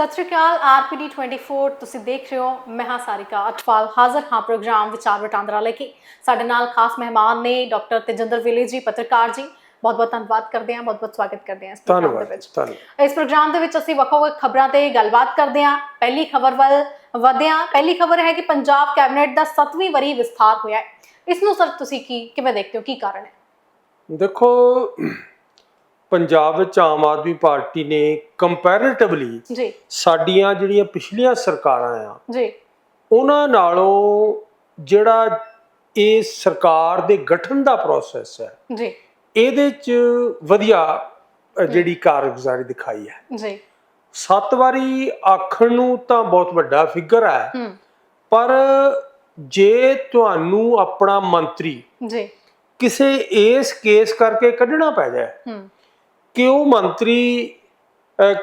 ਸਤਿ ਸ਼੍ਰੀ ਅਕਾਲ ਆਰਪੀਡੀ 24 ਤੁਸੀਂ ਦੇਖ ਰਹੇ ਹੋ ਮੈਂ ਹਾਂ ਸਾਰਿਕਾ ਅਟਵਾਲ ਹਾਜ਼ਰ ਹਾਂ ਪ੍ਰੋਗਰਾਮ ਵਿਚਾਰ ਵਟਾਂਦਰਾ ਲੈ ਕੇ। ਸਾਡੇ ਨਾਲ ਖਾਸ ਮਹਿਮਾਨ ਨੇ ਡਾਕਟਰ ਤੇਜਿੰਦਰ ਵਿਲੇ ਜੀ ਪੱਤਰਕਾਰ ਜੀ। ਬਹੁਤ ਬਹੁਤ ਧੰਨਵਾਦ ਕਰਦੇ ਹਾਂ ਬਹੁਤ ਬਹੁਤ ਸਵਾਗਤ ਕਰਦੇ ਹਾਂ ਇਸ ਪ੍ਰੋਗਰਾਮ ਦੇ ਵਿੱਚ। ਇਸ ਪ੍ਰੋਗਰਾਮ ਦੇ ਵਿੱਚ ਅਸੀਂ ਵੱਖ-ਵੱਖ ਖਬਰਾਂ ਤੇ ਗੱਲਬਾਤ ਕਰਦੇ ਹਾਂ। ਪਹਿਲੀ ਖਬਰ ਵੱਲ ਵਧਦੇ ਹਾਂ। ਪਹਿਲੀ ਖਬਰ ਹੈ ਕਿ ਪੰਜਾਬ ਕੈਬਨਿਟ ਦਾ 7ਵੀਂ ਵਰੀ ਵਿਸਥਾਰ ਹੋਇਆ ਹੈ। ਇਸ ਨੂੰ ਸਰ ਤੁਸੀਂ ਕੀ ਕਿਵੇਂ ਦੇਖਦੇ ਹੋ? ਕੀ ਕਾਰਨ ਹੈ? ਦੇਖੋ ਪੰਜਾਬ ਵਿੱਚ ਆਮ ਆਦਮੀ ਪਾਰਟੀ ਨੇ ਕੰਪੈਰੀਟਿਵਲੀ ਜੀ। ਸਾਡੀਆਂ ਜਿਹੜੀਆਂ ਪਿਛਲੀਆਂ ਸਰਕਾਰਾਂ ਆ ਜੀ। ਉਹਨਾਂ ਨਾਲੋਂ ਜਿਹੜਾ ਇਹ ਸਰਕਾਰ ਦੇ ਗਠਨ ਦਾ ਪ੍ਰੋਸੈਸ ਹੈ ਜੀ। ਇਹਦੇ 'ਚ ਵਧੀਆ ਜਿਹੜੀ ਕਾਰਗੁਜ਼ਾਰੀ ਦਿਖਾਈ ਹੈ। ਜੀ। ਸੱਤ ਵਾਰੀ ਆਖਣ ਨੂੰ ਤਾਂ ਬਹੁਤ ਵੱਡਾ ਫਿਗਰ ਹੈ ਪਰ ਜੇ ਤੁਹਾਨੂੰ ਆਪਣਾ ਮੰਤਰੀ ਜੀ। ਕਿਸੇ ਇਸ ਕੇਸ ਕਰਕੇ ਕੱਢਣਾ ਪੈ ਜਾਏ ਕਿ ਉਹ ਮੰਤਰੀ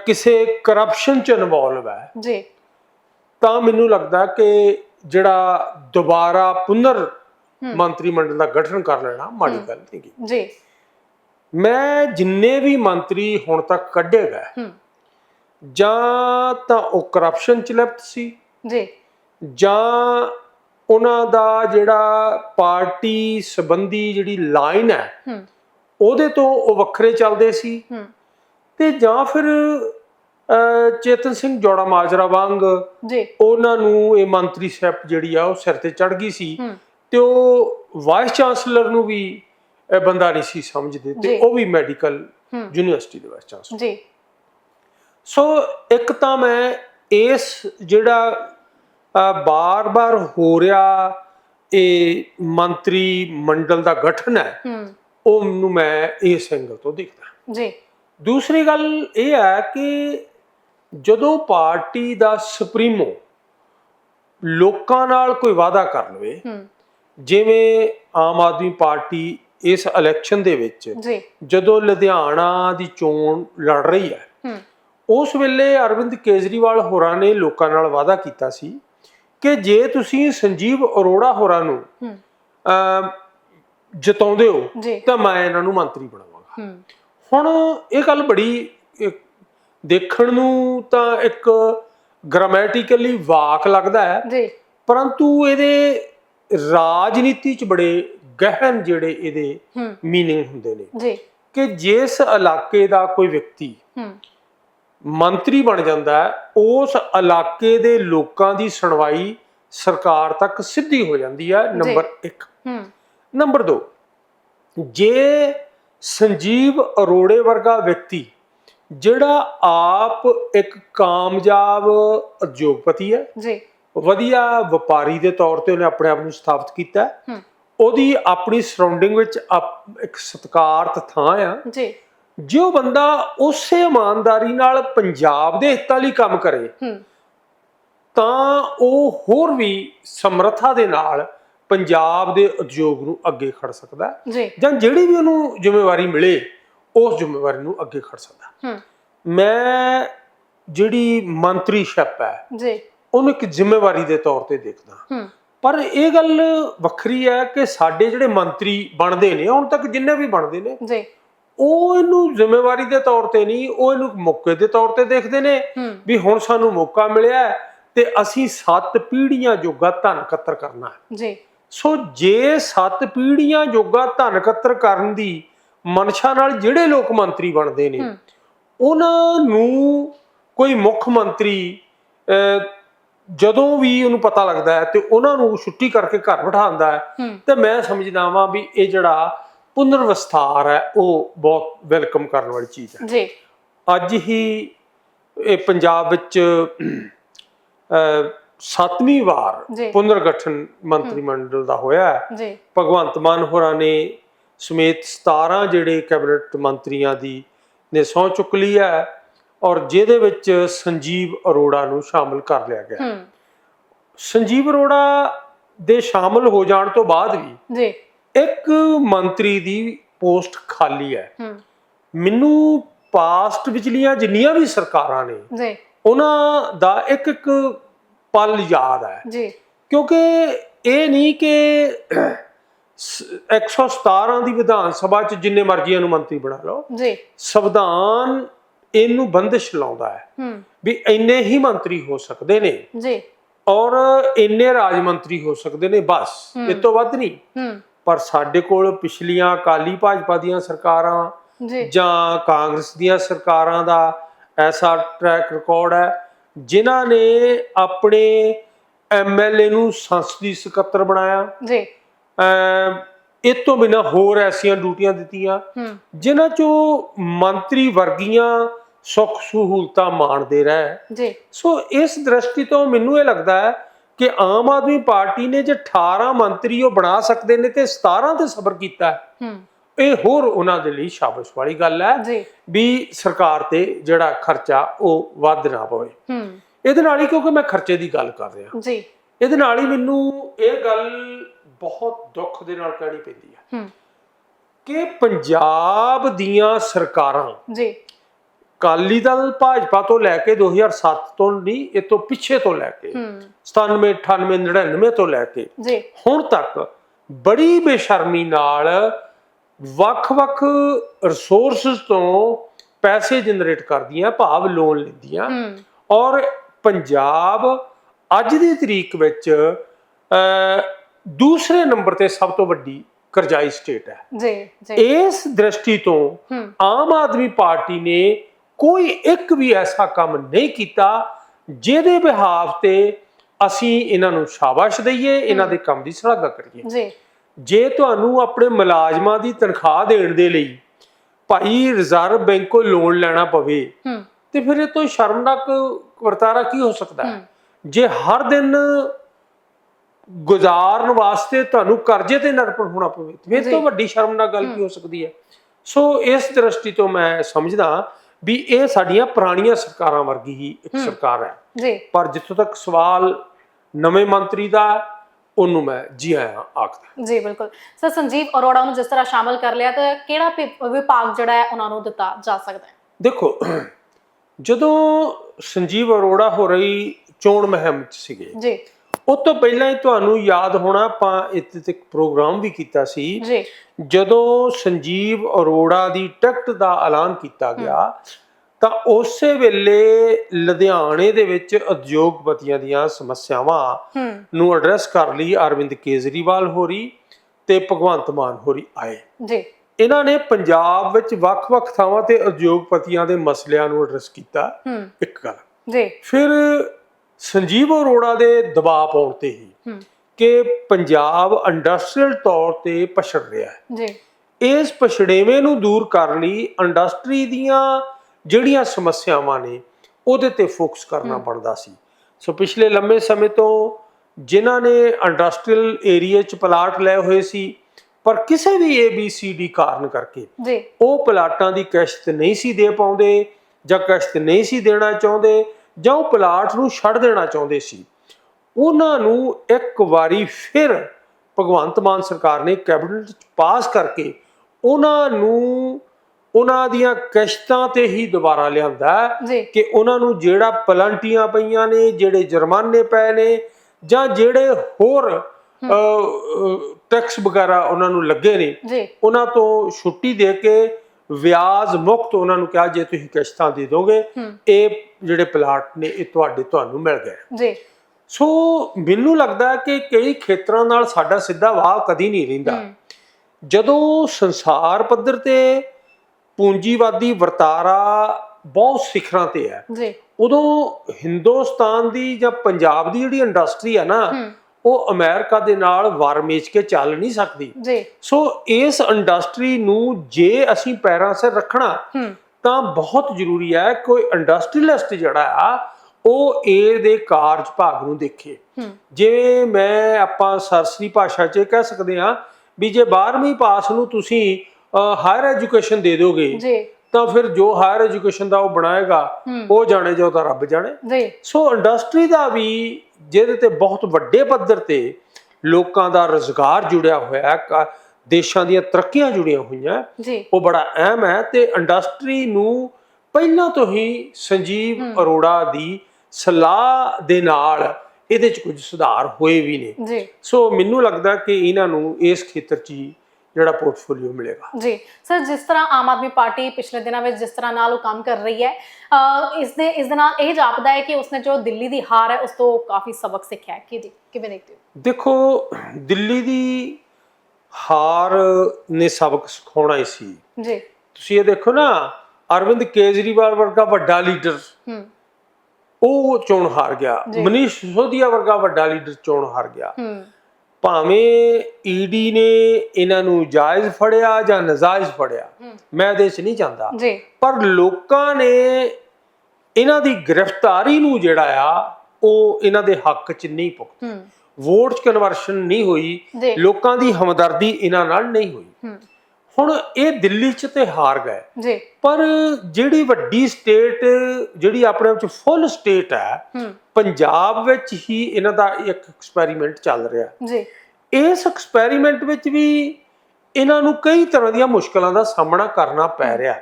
ਕਿਸੇ ਕਰਪਸ਼ਨ ਚ ਇਨਵੋਲਵ ਹੈ? ਜੀ। ਤਾਂ ਮੈਨੂੰ ਲੱਗਦਾ ਕਿ ਜਿਹੜਾ ਦੁਬਾਰਾ ਪੁਨਰ ਮੰਤਰੀ ਮੰਡਲ ਦਾ ਗਠਨ ਕਰ ਲੈਣਾ ਮਾੜੀ ਗੱਲ ਨਹੀਂ ਗੀ। ਜੀ। ਮੈਂ ਜਿੰਨੇ ਵੀ ਮੰਤਰੀ ਹੁਣ ਤੱਕ ਕੱਢੇ ਗਏ ਜਾਂ ਤਾਂ ਉਹ ਕਰਪਸ਼ਨ ਚ ਲਿਪਤ ਸੀ ਜੀ। ਜਾਂ ਉਹਨਾਂ ਦਾ ਜਿਹੜਾ ਪਾਰਟੀ ਸੰਬੰਧੀ ਜਿਹੜੀ ਲਾਈਨ ਹੈ ਹੂੰ। ਉਹਦੇ ਤੋਂ ਉਹ ਵੱਖਰੇ ਚੱਲਦੇ ਸੀ। ਤੇ ਜਾਂ ਫਿਰ ਚੇਤਨ ਸਿੰਘ ਜੋੜਾ ਮਾਜਰਾ ਵਾਂਗ ਜੀ। ਉਹਨਾਂ ਨੂੰ ਇਹ ਮੰਤਰੀ ਸੈਪ ਜਿਹੜੀ ਆ ਉਹ ਸਿਰ ਤੇ ਚੜ ਗਈ ਸੀ। ਤੇ ਉਹ ਵਾਈਸ ਚਾਂਸਲਰ ਨੂੰ ਵੀ ਇਹ ਬੰਦਾ ਨਹੀਂ ਸੀ ਸਮਝਦੇ। ਤੇ ਉਹ ਵੀ ਮੈਡੀਕਲ। ਯੂਨੀਵਰਸਿਟੀ ਦੇ ਵਾਈਸ ਚਾਂਸਲਰ। ਜੀ। ਸੋ ਇੱਕ ਤਾਂ ਮੈਂ ਇਸ ਜਿਹੜਾ ਬਾਰ-ਬਾਰ ਹੋ ਰਿਹਾ ਇਹ ਮੰਤਰੀ ਮੰਡਲ ਦਾ ਗਠਨ ਹੂੰ। ਉਹ ਨੂੰ ਮੈਂ ਇਸ ਐਂਗਲ ਤੋਂ ਦੇਖਦਾ। ਜੀ। ਦੂਸਰੀ ਗੱਲ ਇਹ ਹੈ ਕਿ ਜਦੋਂ ਪਾਰਟੀ ਦਾ ਸੁਪਰੀਮੋ ਲੋਕਾਂ ਨਾਲ ਕੋਈ ਵਾਅਦਾ ਕਰ ਲਵੇ ਜਿਵੇਂ ਆਮ ਆਦਮੀ ਪਾਰਟੀ ਇਸ ਇਲੈਕਸ਼ਨ ਦੇ ਵਿੱਚ ਜਦੋਂ ਲੁਧਿਆਣਾ ਦੀ ਚੋਣ ਲੜ ਰਹੀ ਹੈ ਉਸ ਵੇਲੇ ਅਰਵਿੰਦ ਕੇਜਰੀਵਾਲ ਹੋਰਾਂ ਨੇ ਲੋਕਾਂ ਨਾਲ ਵਾਅਦਾ ਕੀਤਾ ਸੀ ਕਿ ਜੇ ਤੁਸੀਂ ਸੰਜੀਵ ਅਰੋੜਾ ਹੋਰਾਂ ਨੂੰ ਜਿਤਾਉਂਦੇ ਹੋ ਜੀ। ਤਾਂ ਮੈਂ ਇਹਨਾਂ ਨੂੰ ਮੰਤਰੀ ਬਣਾਵਾਂਗਾ। ਹੂੰ। ਹੁਣ ਇਹ ਗੱਲ ਬੜੀ ਦੇਖਣ ਨੂੰ ਤਾਂ ਇੱਕ ਗ੍ਰਾਮੈਟਿਕਲੀ ਵਾਕ ਲੱਗਦਾ ਹੈ ਜੀ। ਪਰੰਤੂ ਇਹਦੇ ਰਾਜਨੀਤੀ ਚ ਬੜੇ ਗਹਿਨ ਜਿਹੜੇ ਇਹਦੇ ਹੂੰ। ਮੀਨਿੰਗ ਹੁੰਦੇ ਨੇ ਜੀ। ਕਿ ਜਿਸ ਇਲਾਕੇ ਦਾ ਕੋਈ ਵਿਅਕਤੀ ਹੂੰ। ਮੰਤਰੀ ਬਣ ਜਾਂਦਾ ਹੈ ਉਸ ਇਲਾਕੇ ਦੇ ਲੋਕਾਂ ਦੀ ਸੁਣਵਾਈ ਸਰਕਾਰ ਤੱਕ ਸਿੱਧੀ ਹੋ ਜਾਂਦੀ ਹੈ ਨੰਬਰ 1 ਹੂੰ। ਨੰਬਰ 2 ਜੇ ਸੰਜੀਵ ਅਰੋੜੇ ਵਰਗਾ ਵਿਅਕਤੀ ਜਿਹੜਾ ਆਪ ਇੱਕ ਕਾਮਯਾਬ ਉਦਯੋਗਪਤੀ ਹੈ ਜੀ। ਵਧੀਆ ਵਪਾਰੀ ਦੇ ਤੌਰ ਤੇ ਉਹਨੇ ਆਪਣੇ ਆਪ ਨੂੰ ਸਥਾਪਿਤ ਕੀਤਾ ਹੈ। ਉਹਦੀ ਆਪਣੀ ਸਰਾਊਂਡਿੰਗ ਵਿੱਚ ਇੱਕ ਸਤਿਕਾਰਤ ਥਾਂ ਆ। ਜੀ। ਜੇ ਉਹ ਬੰਦਾ ਉਸੇ ਇਮਾਨਦਾਰੀ ਨਾਲ ਪੰਜਾਬ ਦੇ ਹਿੱਤਾਂ ਲਈ ਕੰਮ ਕਰੇ ਹੂੰ। ਤਾਂ ਉਹ ਹੋਰ ਵੀ ਸਮਰੱਥਾ ਦੇ ਨਾਲ ਪੰਜਾਬ ਦੇ ਉਦਯੋਗ ਨੂੰ ਅੱਗੇ ਖੜ ਸਕਦਾ ਜੀ। ਜਿਹੜੀ ਵੀ ਉਹਨੂੰ ਜ਼ਿੰਮੇਵਾਰੀ ਮਿਲੇ ਉਸ ਜ਼ਿੰਮੇਵਾਰੀ ਨੂੰ ਅੱਗੇ ਖੜ ਸਕਦਾ ਮੈਂ ਜਿਹੜੀ ਮੰਤਰੀਸ਼ਿਪ ਹੈ ਜੀ। ਉਹਨੂੰ ਇੱਕ ਜ਼ਿੰਮੇਵਾਰੀ ਦੇ ਤੌਰ ਤੇ ਦੇਖਦਾ ਪਰ ਇਹ ਗੱਲ ਵੱਖਰੀ ਹੈ ਕਿ ਸਾਡੇ ਜਿਹੜੇ ਮੰਤਰੀ ਬਣਦੇ ਨੇ ਹੁਣ ਤੱਕ ਜਿੰਨੇ ਵੀ ਬਣਦੇ ਨੇ ਜੀ। ਉਹ ਇਹਨੂੰ ਜ਼ਿੰਮੇਵਾਰੀ ਦੇ ਤੌਰ ਤੇ ਨਹੀਂ ਉਹ ਇਹਨੂੰ ਮੌਕੇ ਦੇ ਤੌਰ ਤੇ ਦੇਖਦੇ ਨੇ ਵੀ ਹੁਣ ਸਾਨੂੰ ਮੌਕਾ ਮਿਲਿਆ ਤੇ ਅਸੀਂ ਸੱਤ ਪੀੜ੍ਹੀਆਂ ਜੋਗਾ ਧਨ ਇਕੱਤਰ ਕਰਨਾ ਹੈ। ਜੀ। ਸੋ ਜੇ ਸੱਤ ਪੀੜ੍ਹੀਆਂ ਜੋਗਾ ਧਨ ਇਕੱਤਰ ਕਰਨ ਦੀ ਮਨਸ਼ਾ ਨਾਲ ਜਿਹੜੇ ਲੋਕ ਮੰਤਰੀ ਬਣਦੇ ਨੇ ਉਹਨਾਂ ਨੂੰ ਕੋਈ ਮੁੱਖ ਮੰਤਰੀ ਜਦੋਂ ਵੀ ਉਹਨੂੰ ਪਤਾ ਲੱਗਦਾ ਹੈ ਤੇ ਉਹਨਾਂ ਨੂੰ ਛੁੱਟੀ ਕਰਕੇ ਘਰ ਬਿਠਾਉਂਦਾ ਹੈ ਤੇ ਮੈਂ ਸਮਝਦਾ ਵਾਂ ਵੀ ਇਹ ਜਿਹੜਾ ਪੁਨਰ ਵਿਸਥਾਰ ਹੈ ਉਹ ਬਹੁਤ ਵੈਲਕਮ ਕਰਨ ਵਾਲੀ ਚੀਜ਼ ਹੈ। ਜੀ। ਅੱਜ ਹੀ ਇਹ ਪੰਜਾਬ ਵਿੱਚ ਸੱਤਵੀਂ ਵਾਰ। ਪੁਨਰ ਗਠਨ ਮੰਤਰੀ ਮੰਡਲ ਦਾ ਹੋਇਆ ਹੈ। ਜੀ। ਭਗਵੰਤ ਮਾਨ ਹੋਰਾਂ ਨੇ ਸਮੇਤ 17 ਜਿਹੜੇ ਕੈਬਨਿਟ ਮੰਤਰੀਆਂ ਦੀ ਨੇ ਸਹੁੰ ਚੁੱਕ ਲਈ ਹੈ ਔਰ ਜਿਹਦੇ ਵਿੱਚ ਸੰਜੀਵ ਅਰੋੜਾ ਨੂੰ ਸ਼ਾਮਲ ਕਰ ਲਿਆ ਗਿਆ। ਸੰਜੀਵ ਅਰੋੜਾ ਦੇ ਸ਼ਾਮਲ ਹੋ ਜਾਣ ਤੋਂ ਬਾਅਦ ਵੀ ਜੀ। ਇੱਕ ਮੰਤਰੀ ਦੀ ਪੋਸਟ ਖਾਲੀ ਹੈ। ਹੂੰ। ਮੈਨੂੰ ਪਾਸਟ ਵਿਚਲੀਆਂ ਜਿੰਨੀਆਂ ਵੀ ਸਰਕਾਰਾਂ ਨੇ ਜੀ। ਉਹਨਾਂ ਦਾ ਇੱਕ ਇੱਕ ਪਲ ਯਾਦ ਹੈ। ਜੀ। ਕਿਉਂਕਿ ਇਹ ਨਹੀਂ ਕਿ ਸ- 117 ਦੀ ਵਿਧਾਨ ਸਭਾ ਚ ਜਿੰਨੇ ਮਰਜ਼ੀਆਂ ਨੂੰ ਮੰਤਰੀ ਬਣਾ ਲਓ ਜੀ। ਸੰਵਿਧਾਨ ਇਹਨੂੰ ਬੰਦਿਸ਼ ਲਾਉਂਦਾ ਹੈ ਹੂੰ। ਵੀ ਇੰਨੇ ਹੀ ਮੰਤਰੀ ਹੋ ਸਕਦੇ ਨੇ ਜੀ। ਔਰ ਇੰਨੇ ਰਾਜ ਮੰਤਰੀ ਹੋ ਸਕਦੇ ਨੇ ਬਸ ਇਹ ਤੋਂ ਵੱਧ ਨਹੀਂ। ਹੂੰ। ਪਰ ਸਾਡੇ ਕੋਲ ਪਿਛਲੀਆਂ ਅਕਾਲੀ ਭਾਜਪਾ ਦੀਆਂ ਸਰਕਾਰਾਂ ਜਾਂ। ਕਾਂਗਰਸ ਦੀਆਂ ਸਰਕਾਰਾਂ ਦਾ ਐਸਾ ਟਰੈਕ ਰਿਕਾਰਡ ਹੈ ਜਿਨ੍ਹਾਂ ਨੇ ਆਪਣੇ ਐਮਐਲਏ ਨੂੰ ਸੰਸਦੀ ਸਕੱਤਰ ਬਣਾਇਆ। ਜੀ। ਇਹ ਤੋਂ ਬਿਨਾ ਹੋਰ ਐਸੀਆਂ ਡਿਊਟੀਆਂ ਦਿੱਤੀਆਂ ਜਿਨ੍ਹਾਂ ਚੋਂ ਮੰਤਰੀ ਵਰਗੀਆਂ ਸੁੱਖ ਸਹੂਲਤਾਂ ਮਾਣਦੇ ਰਹੇ। ਜੀ। ਸੋ ਇਸ ਦ੍ਰਿਸ਼ਟੀ ਤੋਂ ਮੈਨੂੰ ਇਹ ਲੱਗਦਾ ਹੈ ਕਿ ਆਮ ਆਦਮੀ ਪਾਰਟੀ ਨੇ ਜੇ 18 ਮੰਤਰੀ ਉਹ ਬਣਾ ਸਕਦੇ ਨੇ ਤੇ 17 ਤੇ ਸਬਰ ਕੀਤਾ ਹੈ। ਇਹ ਹੋਰ ਉਹਨਾਂ ਦੇ ਲਈ ਸ਼ਾਬਾਸ਼ ਵਾਲੀ ਗੱਲ ਹੈ ਜੀ। ਵੀ ਸਰਕਾਰ ਤੇ ਜਿਹੜਾ ਖਰਚਾ ਉਹ ਵੱਧ ਨਾ ਪਵੇ। ਹੂੰ। ਇਹਦੇ ਨਾਲ ਹੀ ਕਿਉਂਕਿ ਮੈਂ ਖਰਚੇ ਦੀ ਗੱਲ ਕਰ ਰਿਹਾ। ਜੀ। ਇਹਦੇ ਨਾਲ ਹੀ ਮੈਨੂੰ ਇਹ ਗੱਲ ਬਹੁਤ ਦੁੱਖ ਦੇ ਨਾਲ ਕਹਿਣੀ ਪੈਂਦੀ ਹੈ। ਹੂੰ। ਕਿ ਪੰਜਾਬ ਦੀਆਂ ਸਰਕਾਰਾਂ ਜੀ। ਕਾਲੀ ਦਲ ਭਾਜਪਾ ਤੋਂ ਲੈ ਕੇ 2007 ਤੋਂ ਨਹੀਂ ਇਹ ਤੋਂ ਪਿੱਛੇ ਤੋਂ ਲੈ ਕੇ ਹੂੰ। 97 98 99 ਤੋਂ ਲੈ ਕੇ ਜੀ। ਹੁਣ ਤੱਕ ਬੜੀ ਬੇਸ਼ਰਮੀ ਨਾਲ ਵੱਖ-ਵੱਖ ਰਿਸੋਰਸਸ ਤੋਂ ਪੈਸੇ ਜਨਰੇਟ ਕਰਦੀਆਂ ਭਾਵ ਲੋਨ ਲੈਂਦੀਆਂ। ਔਰ ਪੰਜਾਬ ਅੱਜ ਦੀ ਤਰੀਕ ਵਿੱਚ ਦੂਸਰੇ ਨੰਬਰ ਤੇ ਸਭ ਤੋਂ ਵੱਡੀ ਕਰਜ਼ਾਈ ਸਟੇਟ ਹੈ। ਜੀ ਜੀ। ਇਸ ਦ੍ਰਿਸ਼ਟੀ ਤੋਂ ਆਮ ਆਦਮੀ ਪਾਰਟੀ ਨੇ ਕੋਈ ਇੱਕ ਵੀ ਐਸਾ ਕੰਮ ਨਹੀਂ ਕੀਤਾ ਜਿਹਦੇ ਬਿਹਾਫ ਤੇ ਅਸੀਂ ਇਹਨਾਂ ਨੂੰ ਸ਼ਾਬਾਸ਼ ਦਈਏ ਇਹਨਾਂ ਦੇ ਕੰਮ ਦੀ ਸ਼ਲਾਘਾ ਕਰੀਏ। ਜੀ। ਜੇ ਤੁਹਾਨੂੰ ਆਪਣੇ ਮੁਲਾਜ਼ਮਾਂ ਦੀ ਤਨਖਾਹ ਦੇਣ ਦੇ ਲਈ ਭਾਈ ਰਿਜ਼ਰਵ ਬੈਂਕ ਕੋਲ ਲੋਨ ਲੈਣਾ ਪਵੇ ਤੇ ਫਿਰ ਇਹ ਤੋਂ ਸ਼ਰਮਨਾਕ ਵਰਤਾਰਾ ਕੀ ਹੋ ਸਕਦਾ ਹੈ? ਜੇ ਹਰ ਦਿਨ ਗੁਜ਼ਾਰਨ ਵਾਸਤੇ ਤੁਹਾਨੂੰ ਕਰਜ਼ੇ ਤੇ ਨਿਰਭਰ ਹੋਣਾ ਪਵੇ ਫਿਰ। ਤੋਂ ਵੱਡੀ ਸ਼ਰਮਨਾਕ ਗੱਲ ਕੀ ਹੋ ਸਕਦੀ ਹੈ? ਸੋ ਇਸ ਦ੍ਰਿਸ਼ਟੀ ਤੋਂ ਮੈਂ ਸਮਝਦਾ ਵੀ ਇਹ ਸਾਡੀਆਂ ਪੁਰਾਣੀਆਂ ਸਰਕਾਰਾਂ ਵਰਗੀ ਹੀ ਇੱਕ ਸਰਕਾਰ ਹੈ। ਜੀ। ਪਰ ਜਿੱਥੋਂ ਤੱਕ ਸਵਾਲ ਨਵੇਂ ਮੰਤਰੀ ਦਾ ਉਹਨੂੰ ਮੈਂ ਜੀ ਆਇਆਂ ਆਖਦਾ। ਜੀ ਬਿਲਕੁਲ। ਸਰ ਸੰਜੀਵ ਅਰੋੜਾ ਨੂੰ ਜਿਸ ਤਰ੍ਹਾਂ ਸ਼ਾਮਲ ਕਰ ਲਿਆ ਤਾਂ ਕਿਹੜਾ ਵਿਭਾਗ ਜਿਹੜਾ ਹੈ ਉਹਨਾਂ ਨੂੰ ਦਿੱਤਾ ਜਾ ਸਕਦਾ ਹੈ? ਦੇਖੋ ਜਦੋਂ ਸੰਜੀਵ ਅਰੋੜਾ ਹੋ ਰਹੀ ਚੋਣ ਮੁਹਿੰਮ ਚ ਸੀਗੇ ਜੀ। ਉਸ ਤੋਂ ਪਹਿਲਾਂ ਹੀ ਤੁਹਾਨੂੰ ਯਾਦ ਹੋਣਾ ਆਪਾਂ ਇੱਥੇ ਤੇ ਇੱਕ ਪ੍ਰੋਗਰਾਮ ਵੀ ਕੀਤਾ ਸੀ। ਜੀ। ਜਦੋਂ ਸੰਜੀਵ ਅਰੋੜਾ ਦੀ ਟਿਕਟ ਦਾ ਐਲਾਨ ਕੀਤਾ ਗਿਆ ਤਾਂ ਉਸੇ ਵੇਲੇ ਲੁਧਿਆਣੇ ਦੇ ਵਿੱਚ ਉਦਯੋਗਪਤੀਆਂ ਦੀਆਂ ਸਮੱਸਿਆਵਾਂ ਨੂੰ ਐਡਰੈਸ ਕਰ ਲਈ ਅਰਵਿੰਦ ਕੇਜਰੀਵਾਲ ਹੋਰੀ ਤੇ ਭਗਵੰਤ ਮਾਨ ਹੋਰੀ ਆਏ। ਜੀ। ਇਹਨਾਂ ਨੇ ਪੰਜਾਬ ਵਿੱਚ ਵੱਖ-ਵੱਖ ਥਾਵਾਂ ਤੇ ਉਦਯੋਗਪਤੀਆਂ ਦੇ ਮਸਲਿਆਂ ਨੂੰ ਐਡਰੈਸ ਕੀਤਾ। ਇੱਕ ਗੱਲ। ਜੀ। ਫਿਰ ਸੰਜੀਵ ਅਰੋੜਾ ਦੇ ਦਬਾਅ ਪਾਉਣ ਤੇ ਹੀ ਹੂੰ। ਕਿ ਪੰਜਾਬ ਇੰਡਸਟਰੀਅਲ ਤੌਰ ਤੇ ਪਛੜ ਰਿਹਾ ਹੈ। ਜੀ। ਇਸ ਪਛੜੇਵੇਂ ਨੂੰ ਦੂਰ ਕਰਨ ਲਈ ਇੰਡਸਟਰੀ ਦੀਆਂ ਜਿਹੜੀਆਂ ਸਮੱਸਿਆਵਾਂ ਨੇ ਉਹਦੇ ਤੇ ਫੋਕਸ ਕਰਨਾ ਬਣਦਾ ਸੀ। ਸੋ ਪਿਛਲੇ ਲੰਮੇ ਸਮੇਂ ਤੋਂ ਜਿਨ੍ਹਾਂ ਨੇ ਇੰਡਸਟਰੀਅਲ ਏਰੀਆ 'ਚ ਪਲਾਟ ਲਏ ਹੋਏ ਸੀ ਪਰ ਕਿਸੇ ਵੀ ABCD ਕਾਰਨ ਕਰਕੇ ਜੀ। ਉਹ ਪਲਾਟਾਂ ਦੀ ਕਿਸ਼ਤ ਨਹੀਂ ਸੀ ਦੇ ਪਾਉਂਦੇ ਜਾਂ ਕਿਸ਼ਤ ਨਹੀਂ ਸੀ ਦੇਣਾ ਚਾਹੁੰਦੇ ਜਾਂ ਉਹ ਪਲਾਟ ਨੂੰ ਛੱਡ ਦੇਣਾ ਚਾਹੁੰਦੇ ਸੀ। ਉਹਨਾਂ ਨੂੰ ਇੱਕ ਵਾਰੀ ਫਿਰ ਭਗਵੰਤ ਮਾਨ ਸਰਕਾਰ ਨੇ ਕੈਬਨਿਟ ਚ ਪਾਸ ਕਰਕੇ ਉਹਨਾਂ ਨੂੰ ਉਹਨਾਂ ਦੀਆਂ ਕਿਸ਼ਤਾਂ ਤੇ ਹੀ ਦੁਬਾਰਾ ਲਿਆਂਦਾ ਕਿ ਉਹਨਾਂ ਨੂੰ ਜਿਹੜਾ ਪਲੰਟੀਆਂ ਪਈਆਂ ਨੇ ਜਿਹੜੇ ਜੁਰਮਾਨੇ ਪਏ ਨੇ ਜਾਂ ਜਿਹੜੇ ਹੋਰ ਟੈਕਸ ਵਗੈਰਾ ਉਹਨਾਂ ਨੂੰ ਲੱਗੇ ਨੇ ਉਹਨਾਂ ਤੋਂ ਛੁੱਟੀ ਦੇ ਕੇ ਵਿਆਜ ਮੁਕਤ ਉਹਨਾਂ ਨੂੰ ਕਿਹਾ ਜੇ ਤੁਸੀਂ ਕਿਸ਼ਤਾਂ ਦੇ ਦੋਗੇ ਇਹ ਜਿਹੜੇ ਪਲਾਟ ਨੇ ਇਹ ਤੁਹਾਡੇ ਤੁਹਾਨੂੰ ਮਿਲ ਗਏ। ਜੀ। ਸੋ ਮੈਨੂੰ ਲੱਗਦਾ ਕਿ ਕਈ ਖੇਤਰਾਂ ਨਾਲ ਸਾਡਾ ਸਿੱਧਾ ਵਾਹ ਕਦੀ ਨਹੀਂ ਰਹਿੰਦਾ। ਜਦੋਂ ਸੰਸਾਰ ਪੱਧਰ ਤੇ ਪੂੰਜੀਵਾਦੀ ਵਰਤਾਰਾ ਬਹੁਤ ਸਿਖਰਾਂ ਤੇ ਹੈ। ਜੀ। ਉਦੋਂ ਹਿੰਦੁਸਤਾਨ ਦੀ ਜਾਂ ਪੰਜਾਬ ਦੀ ਜਿਹੜੀ ਇੰਡਸਟਰੀ ਹੈ ਨਾ ਉਹ ਅਮਰੀਕਾ ਦੇ ਨਾਲ ਵਾਰ ਮੇਚ ਕੇ ਚੱਲ ਨਹੀਂ ਸਕਦੀ। ਜੀ। ਸੋ ਇਸ ਇੰਡਸਟਰੀ ਨੂੰ ਜੇ ਅਸੀਂ ਪੈਰਾਂ 'ਤੇ ਰੱਖਣਾ ਤਾਂ ਬਹੁਤ ਜ਼ਰੂਰੀ ਹੈ ਕੋਈ ਇੰਡਸਟਰੀਅਲਿਸਟ ਜਿਹੜਾ ਆ ਉਹ ਇਹਦੇ ਕਾਰਜ ਭਾਗ ਨੂੰ ਦੇਖੇ। ਜਿਵੇਂ ਮੈਂ ਆਪਾਂ ਸਰਸਰੀ ਭਾਸ਼ਾ 'ਚ ਕਹਿ ਸਕਦੇ ਹਾਂ ਵੀ ਜੇ 12ਵੀਂ ਪਾਸ ਨੂੰ ਤੁਸੀਂ ਹਾਇਰ ਐਜੂਕੇਸ਼ਨ ਦੇ ਦੋਗੇ ਜੀ। ਤਾਂ ਫਿਰ ਜੋ ਹਾਇਰ ਐਜੂਕੇਸ਼ਨ ਦਾ ਉਹ ਬਣਾਏਗਾ ਉਹ ਜਾਣੇ ਜੋ ਤਾਂ ਰੱਬ ਜਾਣੇ। ਜੀ। ਸੋ ਇੰਡਸਟਰੀ ਦਾ ਵੀ ਜਿਹਦੇ ਤੇ ਬਹੁਤ ਵੱਡੇ ਪੱਧਰ ਤੇ ਲੋਕਾਂ ਦਾ ਰੋਜ਼ਗਾਰ ਜੁੜਿਆ ਹੋਇਆ ਹੈ ਦੇਸ਼ਾਂ ਦੀਆਂ ਤਰੱਕੀਆਂ ਜੁੜੀਆਂ ਹੋਈਆਂ ਉਹ ਬੜਾ ਅਹਿਮ ਹੈ ਤੇ ਇੰਡਸਟਰੀ ਨੂੰ ਪਹਿਲਾਂ ਤੋਂ ਹੀ ਸੰਜੀਵ ਅਰੋੜਾ ਦੀ ਸਲਾਹ ਦੇ ਨਾਲ ਇਹਦੇ ਚ ਕੁਝ ਸੁਧਾਰ ਹੋਏ ਵੀ ਨੇ। ਜੀ। ਸੋ ਮੈਨੂੰ ਲੱਗਦਾ ਕਿ ਇਹਨਾਂ ਨੂੰ ਇਸ ਖੇਤਰ 'ਚ ਹੀ ਜਿਹੜਾ ਪੋਰਟਫੋਲੀਓ ਮਿਲੇਗਾ। ਜੀ ਸਰ ਜਿਸ ਤਰ੍ਹਾਂ ਆਮ ਆਦਮੀ ਪਾਰਟੀ ਪਿਛਲੇ ਦਿਨਾਂ ਵਿੱਚ ਜਿਸ ਤਰ੍ਹਾਂ ਨਾਲ ਉਹ ਕੰਮ ਕਰ ਰਹੀ ਹੈ ਇਸ ਦੇ ਇਸ ਦੇ ਨਾਲ ਇਹ ਜਾਪਦਾ ਹੈ ਕਿ ਉਸਨੇ ਜੋ ਦਿੱਲੀ ਦੀ ਹਾਰ ਹੈ ਉਸ ਤੋਂ ਕਾਫੀ ਸਬਕ ਸਿੱਖਿਆ ਹੈ। ਕਿ ਜੀ ਕਿਵੇਂ ਦੇਖਦੇ ਹੋ? ਦੇਖੋ ਦਿੱਲੀ ਦੀ ਹਾਰ ਨੇ ਸਬਕ ਸਿਖਾਉਣਾ ਹੀ ਸੀ। ਜੀ। ਤੁਸੀਂ ਇਹ ਦੇਖੋ ਨਾ ਅਰਵਿੰਦ ਕੇਜਰੀਵਾਲ ਵਰਗਾ ਵੱਡਾ ਲੀਡਰ। ਹੂੰ। ਉਹ ਚੋਣ ਹਾਰ ਗਿਆ। ਮਨੀਸ਼ ਸਿਸੋਦੀਆ ਵਰਗਾ ਵੱਡਾ ਲੀਡਰ ਚੋਣ ਹਾਰ ਗਿਆ। ਹੂੰ। ਭਾਵੇਂ ਈਡੀ ਨੇ ਇਹਨਾਂ ਨੂੰ ਜਾਇਜ਼ ਫੜਿਆ ਜਾਂ ਨਜਾਇਜ਼ ਫੜਿਆ। ਮੈਂ ਇਹਦੇ 'ਚ ਨਹੀਂ ਜਾਂਦਾ। ਜੀ। ਪਰ ਲੋਕਾਂ ਨੇ ਇਹਨਾਂ ਦੀ ਗ੍ਰਿਫਤਾਰੀ ਨੂੰ ਜਿਹੜਾ ਆ ਉਹ ਇਹਨਾਂ ਦੇ ਹੱਕ 'ਚ ਨਹੀਂ ਪੁੱਗਤ ਹੂੰ। ਵੋਟ 'ਚ ਕਨਵਰਸ਼ਨ ਨਹੀਂ ਹੋਈ ਲੋਕਾਂ ਦੀ ਹਮਦਰਦੀ ਇਹਨਾਂ ਨਾਲ ਨਹੀਂ ਹੋਈ। ਹੁਣ ਇਹ ਦਿੱਲੀ 'ਚ ਤੇ ਹਾਰ ਗਏ। ਜੀ। ਪਰ ਜਿਹੜੀ ਵੱਡੀ ਸਟੇਟ ਜਿਹੜੀ ਆਪਣੇ ਆਪ 'ਚ ਫੁੱਲ ਸਟੇਟ ਹੂੰ। ਪੰਜਾਬ ਵਿੱਚ ਹੀ ਇਹਨਾਂ ਦਾ ਇੱਕ ਐਕਸਪੈਰੀਮੈਂਟ ਚੱਲ ਰਿਹਾ। ਜੀ। ਇਸ ਐਕਸਪੈਰੀਮੈਂਟ ਵਿੱਚ ਵੀ ਇਹਨਾਂ ਨੂੰ ਕਈ ਤਰ੍ਹਾਂ ਦੀਆਂ ਮੁਸ਼ਕਲਾਂ ਦਾ ਸਾਹਮਣਾ ਕਰਨਾ ਪੈ ਰਿਹਾ।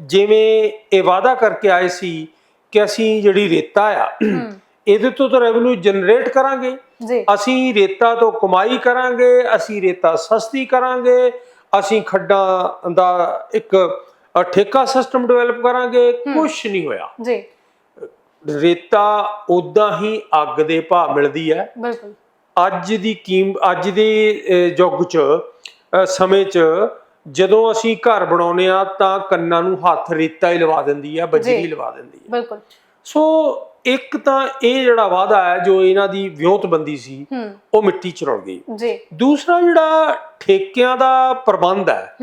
ਜਿਵੇਂ ਇਹ ਵਾਅਦਾ ਕਰਕੇ ਆਏ ਸੀ ਕਿ ਅਸੀਂ ਜਿਹੜੀ ਰੇਤਾ ਆ ਇਹਦੇ ਤੋਂ ਤਾਂ ਰੈਵਨਿਊ ਜਨਰੇਟ ਕਰਾਂਗੇ। ਅਸੀਂ ਰੇਤਾ ਤੋਂ ਕਮਾਈ ਕਰਾਂਗੇ ਅਸੀਂ ਰੇਤਾ ਸਸਤੀ ਕਰਾਂਗੇ ਅਸੀਂ ਖੱਡਾਂ ਦਾ ਇੱਕ ਠੇਕਾ ਸਿਸਟਮ ਡਿਵੈਲਪ ਕਰਾਂਗੇ ਕੁਝ ਨਹੀਂ ਹੋਇਆ। ਜੀ। ਰੇਤਾ ਉਦਾਂ ਹੀ ਅੱਗ ਦੇ ਭਾਅ ਮਿਲਦੀ ਹੈ। ਬਿਲਕੁਲ। ਅੱਜ ਦੀ ਕੀਮ ਅੱਜ ਦੇ ਯੁੱਗ 'ਚ ਸਮੇਂ 'ਚ ਜਦੋਂ ਅਸੀਂ ਘਰ ਬਣਾਉਨੇ ਆ ਤਾਂ ਕੰਨਾਂ ਨੂੰ ਹੱਥ ਰੇਤਾ ਹੀ ਲਵਾ ਦਿੰਦੀ ਆ ਬੱਜਰੀ। ਲਵਾ ਦਿੰਦੀ ਹੈ। ਬਿਲਕੁਲ। ਸੋ ਇੱਕ ਤਾਂ ਇਹ ਜਿਹੜਾ ਵਾਅਦਾ ਹੈ ਜੋ ਇਹਨਾਂ ਦੀ ਵਿਉਂਤਬੰਦੀ ਸੀ ਹੂੰ। ਉਹ ਮਿੱਟੀ 'ਚ ਰੁਲ ਗਈ। ਜੀ। ਦੂਸਰਾ ਜਿਹੜਾ ਠੇਕਿਆਂ ਦਾ ਪ੍ਰਬੰਧ ਹੈ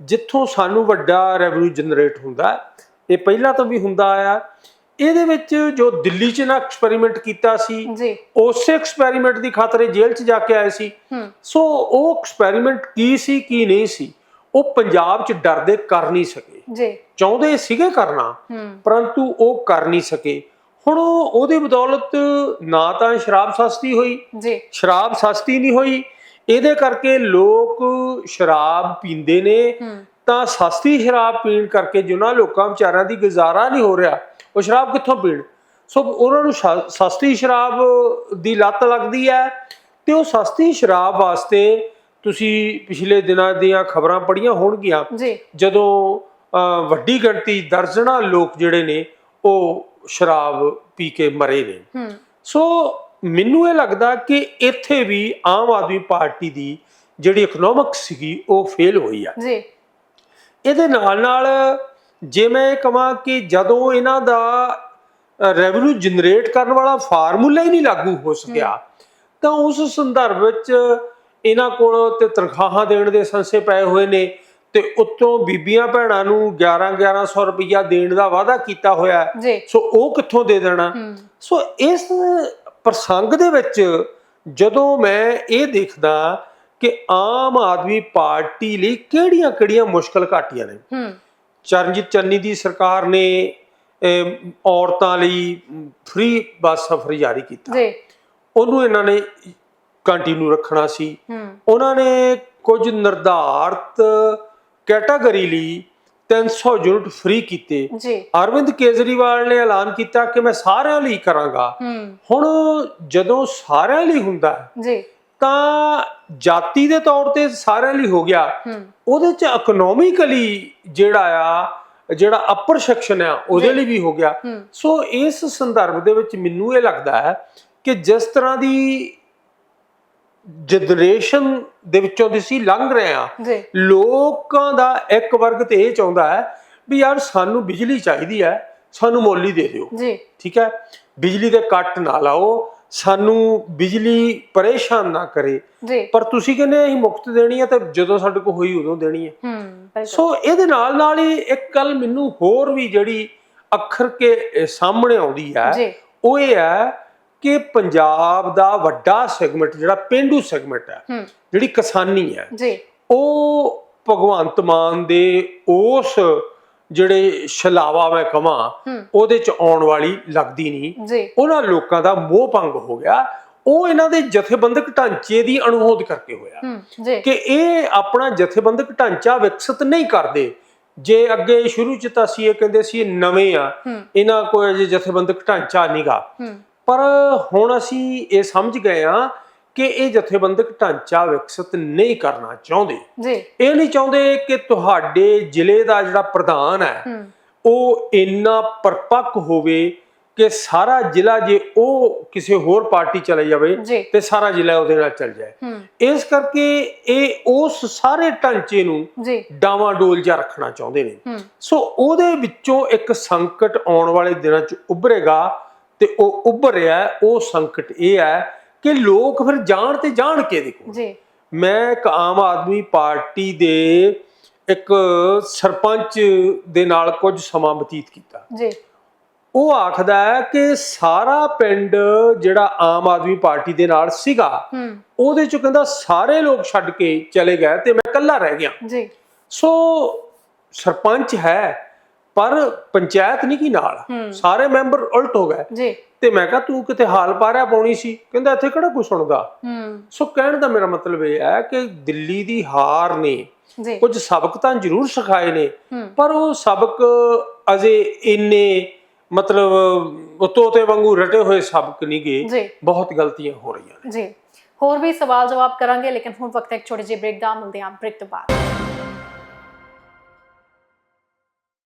ਜਿੱਥੋਂ ਸਾਨੂੰ ਵੱਡਾ ਰੈਵਨਿਊ ਜਨਰੇਟ ਹੁੰਦਾ ਇਹ ਪਹਿਲਾਂ ਤੋਂ ਵੀ ਹੁੰਦਾ ਆਇਆ। ਇਹਦੇ ਵਿੱਚ ਜੋ ਦਿੱਲੀ 'ਚ ਨਾ ਐਕਸਪੈਰੀਮੈਂਟ ਕੀਤਾ ਸੀ ਜੀ। ਉਸੇ ਐਕਸਪੈਰੀਮੈਂਟ ਦੀ ਖਾਤਰ ਇਹ ਜੇਲ੍ਹ 'ਚ ਜਾ ਕੇ ਆਏ ਸੀ। ਸੋ ਉਹ ਐਕਸਪੈਰੀਮੈਂਟ ਕੀ ਸੀ ਕੀ ਨਹੀਂ ਸੀ ਉਹ ਪੰਜਾਬ 'ਚ ਡਰਦੇ ਕਰ ਨਹੀਂ ਸਕੇ। ਜੀ। ਚਾਹੁੰਦੇ ਸੀਗੇ ਕਰਨਾ ਪਰੰਤੂ ਉਹ ਕਰ ਨਹੀਂ ਸਕੇ। ਹੁਣ ਉਹ- ਉਹਦੇ ਬਦੌਲਤ ਨਾ ਤਾਂ ਸ਼ਰਾਬ ਸਸਤੀ ਹੋਈ ਜੀ। ਸ਼ਰਾਬ ਸਸਤੀ ਨਹੀਂ ਹੋਈ ਇਹਦੇ ਕਰਕੇ ਲੋਕ ਸ਼ਰਾਬ ਪੀਂਦੇ ਨੇ। ਤਾਂ ਸਸਤੀ ਸ਼ਰਾਬ ਪੀਣ ਕਰਕੇ ਜਿਨ੍ਹਾਂ ਲੋਕਾਂ ਵਿਚਾਰਿਆਂ ਦੀ ਗੁਜ਼ਾਰਾ ਨਹੀਂ ਹੋ ਰਿਹਾ ਉਹ ਸ਼ਰਾਬ ਕਿੱਥੋਂ ਪੀਣ? ਸੋ ਉਹਨਾਂ ਨੂੰ ਸਸਤੀ ਸ਼ਰਾਬ ਦੀ ਲੱਤ ਲੱਗਦੀ ਹੈ ਤੇ ਉਹ ਸਸਤੀ ਸ਼ਰਾਬ ਵਾਸਤੇ ਤੁਸੀਂ ਪਿਛਲੇ ਦਿਨਾਂ ਦੀਆਂ ਖਬਰਾਂ ਪੜੀਆਂ ਹੋਣਗੀਆਂ। ਜਦੋਂ ਵੱਡੀ ਗਿਣਤੀ ਦਰਜਨਾਂ ਲੋਕ ਜਿਹੜੇ ਨੇ ਉਹ ਸ਼ਰਾਬ ਪੀ ਕੇ ਮਰੇ ਨੇ। ਸੋ ਮੈਨੂੰ ਇਹ ਲੱਗਦਾ ਕਿ ਇੱਥੇ ਵੀ ਆਮ ਆਦਮੀ ਪਾਰਟੀ ਦੀ ਜਿਹੜੀ ਇਕਨੋਮਿਕ ਸੀਗੀ ਉਹ ਫੇਲ ਹੋਈ ਆ। ਜੀ। ਇਹਦੇ ਨਾਲ ਨਾਲ ਜੇ ਮੈਂ ਕਹਾਂ ਕਿ ਜਦੋਂ ਇਹਨਾਂ ਦਾ ਰੈਵਨਿਊ ਜਨਰੇਟ ਕਰਨ ਵਾਲਾ ਫਾਰਮੂਲਾ ਹੀ ਨਹੀਂ ਲਾਗੂ ਹੋ ਸਕਿਆ ਤਾਂ ਉਸ ਸੰਦਰਭ ਵਿੱਚ ਇਹਨਾਂ ਕੋਲ ਤੇ ਤਨਖਾਹਾਂ ਦੇਣ ਦੇ ਸੰਸੇ ਪਏ ਹੋਏ ਨੇ ਤੇ ਉੱਤੋਂ ਬੀਬੀਆਂ ਭੈਣਾਂ ਨੂੰ 11 1100 ਰੁਪਈਆ ਦੇਣ ਦਾ ਵਾਅਦਾ ਕੀਤਾ ਹੋਇਆ ਸੋ ਉਹ ਕਿੱਥੋਂ ਦੇ ਦੇਣਾ? ਸੋ ਇਸ ਪ੍ਰਸੰਗ ਦੇ ਵਿੱਚ ਜਦੋਂ ਮੈਂ ਇਹ ਦੇਖਦਾ ਕਿ ਆਮ ਆਦਮੀ ਪਾਰਟੀ ਲਈ ਕਿਹੜੀਆਂ-ਕਿਹੜੀਆਂ ਮੁਸ਼ਕਲ ਘਾਟੀਆਂ ਨੇ ਚਰਨਜੀਤ ਚੰਨੀ ਦੀ ਸਰਕਾਰ ਨੇ ਔਰਤਾਂ ਲਈ ਫ੍ਰੀ ਬੱਸ ਸਫ਼ਰ ਜਾਰੀ ਕੀਤਾ। ਜੀ। ਉਹਨੂੰ ਇਹਨਾਂ ਨੇ ਕੰਟੀਨਿਊ ਰੱਖਣਾ ਸੀ। ਉਹਨਾਂ ਨੇ ਕੁਝ ਨਿਰਧਾਰਤ ਕੈਟਾਗਰੀ ਲਈ 300 ਯੂਨਿਟ ਫ੍ਰੀ ਕੀਤੇ। ਅਰਵਿੰਦ ਕੇਜਰੀਵਾਲ ਨੇ ਐਲਾਨ ਕੀਤਾ ਕਿ ਮੈਂ ਸਾਰਿਆਂ ਲਈ ਕਰਾਂਗਾ। ਹੁਣ ਜਦੋਂ ਸਾਰਿਆਂ ਲਈ ਹੁੰਦਾ ਹੈ, ਜੀ। ਤਾਂ ਜਾਤੀ ਦੇ ਤੌਰ ਤੇ ਸਾਰਿਆਂ ਲਈ ਹੋ ਗਿਆ। ਉਹਦੇ ਚ ਇਕਨੋਮਿਕਲੀ ਜਿਹੜਾ ਆ ਜਿਹੜਾ ਅਪਰ ਸੈਕਸ਼ਨ ਆ ਉਹਦੇ ਲਈ ਵੀ ਹੋ ਗਿਆ। ਸੋ ਇਸ ਸੰਦਰਭ ਦੇ ਵਿੱਚ ਮੈਨੂੰ ਇਹ ਲੱਗਦਾ ਹੈ ਕਿ ਜਿਸ ਤਰ੍ਹਾਂ ਦੀ ਜਨਰੇਸ਼ਨ ਦੇ ਵਿੱਚੋਂ ਦੀ ਸੀ ਲੰਘ ਰਹੇ ਆ ਲੋਕਾਂ ਦਾ ਇੱਕ ਵਰਗ ਤੇ ਇਹ ਚਾਹੁੰਦਾ ਹੈ ਵੀ ਯਾਰ ਸਾਨੂੰ ਬਿਜਲੀ ਚਾਹੀਦੀ ਹੈ ਸਾਨੂੰ ਮੁੱਲ ਦੇ ਦਿਓ। ਜੀ। ਠੀਕ ਹੈ? ਬਿਜਲੀ ਦੇ ਕੱਟ ਨਾ ਲਾਓ ਸਾਨੂੰ ਬਿਜਲੀ ਪਰੇਸ਼ਾਨ ਨਾ ਕਰੇ। ਜੀ। ਪਰ ਤੁਸੀਂ ਕਹਿੰਦੇ ਅਸੀਂ ਮੁਫਤ ਦੇਣੀ ਹੈ ਤਾਂ ਜਦੋਂ ਸਾਡੇ ਕੋਲ ਹੋਈ ਉਦੋਂ ਦੇਣੀ ਹੈ ਸੋ ਇਹਦੇ ਨਾਲ ਨਾਲ ਹੀ ਇੱਕ ਗੱਲ ਮੈਨੂੰ ਹੋਰ ਵੀ ਜਿਹੜੀ ਅੱਖਰ ਕੇ ਸਾਹਮਣੇ ਆਉਂਦੀ ਹੈ ਉਹ ਇਹ ਹੈ ਕਿ ਪੰਜਾਬ ਦਾ ਵੱਡਾ ਸੈਗਮੈਂਟ ਜਿਹੜਾ ਪਿੰਡੂ ਸੈਗਮੈਂਟ ਹੈ ਹੂੰ। ਜਿਹੜੀ ਕਿਸਾਨੀ ਹੈ ਜੀ। ਉਹ ਭਗਵੰਤ ਮਾਨ ਦੇ ਉਸ ਜਿਹੜੇ ਛਲਾਵਾ ਮੈਂ ਕਹਾਂ ਹੂੰ। ਉਹਦੇ ਚ ਆਉਣ ਵਾਲੀ ਲੱਗਦੀ ਨਹੀਂ। ਉਹਨਾਂ ਲੋਕਾਂ ਦਾ ਮੋਹ ਭੰਗ ਹੋ ਗਿਆ। ਉਹ ਇਹਨਾਂ ਦੇ ਜਥੇਬੰਦਕ ਢਾਂਚੇ ਦੀ ਅਣਹੋਦ ਕਰਕੇ ਹੋਇਆ। ਕਿ ਇਹ ਆਪਣਾ ਜਥੇਬੰਦਕ ਢਾਂਚਾ ਵਿਕਸਿਤ ਨਹੀਂ ਕਰਦੇ। ਜੇ ਅੱਗੇ ਸ਼ੁਰੂ ਚ ਤਾਂ ਅਸੀਂ ਇਹ ਕਹਿੰਦੇ ਸੀ ਨਵੇਂ ਆ। ਇਹਨਾਂ ਕੋਲ ਅਜੇ ਜਥੇਬੰਦਕ ਢਾਂਚਾ ਨਹੀਂਗਾ ਪਰ ਹੁਣ ਅਸੀਂ ਇਹ ਸਮਝ ਗਏ ਆ ਕਿ ਇਹ ਜਥੇਬੰਦਕ ਢਾਂਚਾ ਵਿਕਸਿਤ ਨਹੀਂ ਕਰਨਾ ਚਾਹੁੰਦੇ। ਜੀ। ਇਹ ਨਹੀਂ ਚਾਹੁੰਦੇ ਕਿ ਤੁਹਾਡੇ ਜ਼ਿਲ੍ਹੇ ਦਾ ਜਿਹੜਾ ਪ੍ਰਧਾਨ ਹੈ ਉਹ ਇੰਨਾ ਪਰਪੱਕ ਹੋਵੇ ਕਿ ਸਾਰਾ ਜ਼ਿਲ੍ਹਾ ਜੇ ਉਹ ਕਿਸੇ ਹੋਰ ਪਾਰਟੀ ਚਲੇ ਜਾਵੇ ਜੀ। ਤੇ ਸਾਰਾ ਜ਼ਿਲ੍ਹਾ ਉਹਦੇ ਨਾਲ ਚੱਲ ਜਾਏ। ਇਸ ਕਰਕੇ ਇਹ ਉਸ ਸਾਰੇ ਢਾਂਚੇ ਨੂੰ ਜੀ। ਡਾਵਾਡੋਲ ਜਿਹਾ ਰੱਖਣਾ ਚਾਹੁੰਦੇ ਨੇ। ਸੋ ਉਹਦੇ ਵਿੱਚੋਂ ਇੱਕ ਸੰਕਟ ਆਉਣ ਵਾਲੇ ਦਿਨਾਂ 'ਚ ਉੱਭਰੇਗਾ ਤੇ ਉਹ ਉੱਭਰਿਆ ਉਹ ਸੰਕਟ ਇਹ ਹੈ ਕਿ ਲੋਕ ਫਿਰ ਜਾਣ ਤੇ ਜਾਣ ਕੇ ਦੇਖੋ ਜੀ। ਮੈਂ ਇੱਕ ਆਮ ਆਦਮੀ ਪਾਰਟੀ ਦੇ ਇੱਕ ਸਰਪੰਚ ਦੇ ਨਾਲ ਕੁਝ ਸਮਾਂ ਬਤੀਤ ਕੀਤਾ। ਜੀ। ਉਹ ਆਖਦਾ ਹੈ ਕਿ ਸਾਰਾ ਪਿੰਡ ਜਿਹੜਾ ਆਮ ਆਦਮੀ ਪਾਰਟੀ ਦੇ ਨਾਲ ਸੀਗਾ ਉਹਦੇ ਚ ਕਹਿੰਦਾ ਸਾਰੇ ਲੋਕ ਛੱਡ ਕੇ ਚਲੇ ਗਏ ਤੇ ਮੈਂ ਇਕੱਲਾ ਰਹਿ ਗਿਆ। ਜੀ। ਸੋ ਸਰਪੰਚ ਹੈ ਪਰ ਪੰਚਾਇਤ ਨਹੀਂ ਕੀ ਨਾਲ। ਸਾਰੇ ਮੈਂਬਰ ਉਲਟ ਹੋ ਗਏ। ਜੀ। ਤੇ ਮੈਂ ਕਿਹਾ ਤੂੰ ਕਿਤੇ ਹਾਲ ਪਾਰਿਆ ਪਾਉਣੀ ਸੀ? ਕਹਿੰਦਾ ਇੱਥੇ ਕਿਹੜਾ ਕੋਈ ਸੁਣਦਾ? ਹੂੰ। ਸੋ ਕਹਿਣ ਦਾ ਮੇਰਾ ਮਤਲਬ ਇਹ ਹੈ ਕਿ ਦਿੱਲੀ ਦੀ ਹਾਰ ਨੇ ਕੁਝ ਸਬਕ ਤਾਂ ਜ਼ਰੂਰ ਸਿਖਾਏ ਨੇ ਪਰ ਉਹ ਸਬਕ ਅਜੇ ਇੰਨੇ ਮਤਲਬ ਉਹ ਤੋਤੇ ਵਾਂਗੂ ਰਟੇ ਹੋਏ ਸਬਕ ਨਹੀਂ ਗਏ ਬਹੁਤ ਗਲਤੀਆਂ ਹੋ ਰਹੀਆਂ ਨੇ। ਜੀ। ਹੋਰ ਵੀ ਸਵਾਲ ਜਵਾਬ ਕਰਾਂਗੇ ਲੇਕਿਨ ਹੁਣ ਵਕਤ ਇੱਕ ਛੋਟੀ ਜਿਹੀ ਬ੍ਰੇਕ ਦਾ। ਮਿਲਦੇ ਹਾਂ ਬ੍ਰੇਕ ਤੋਂ ਬਾਅਦ।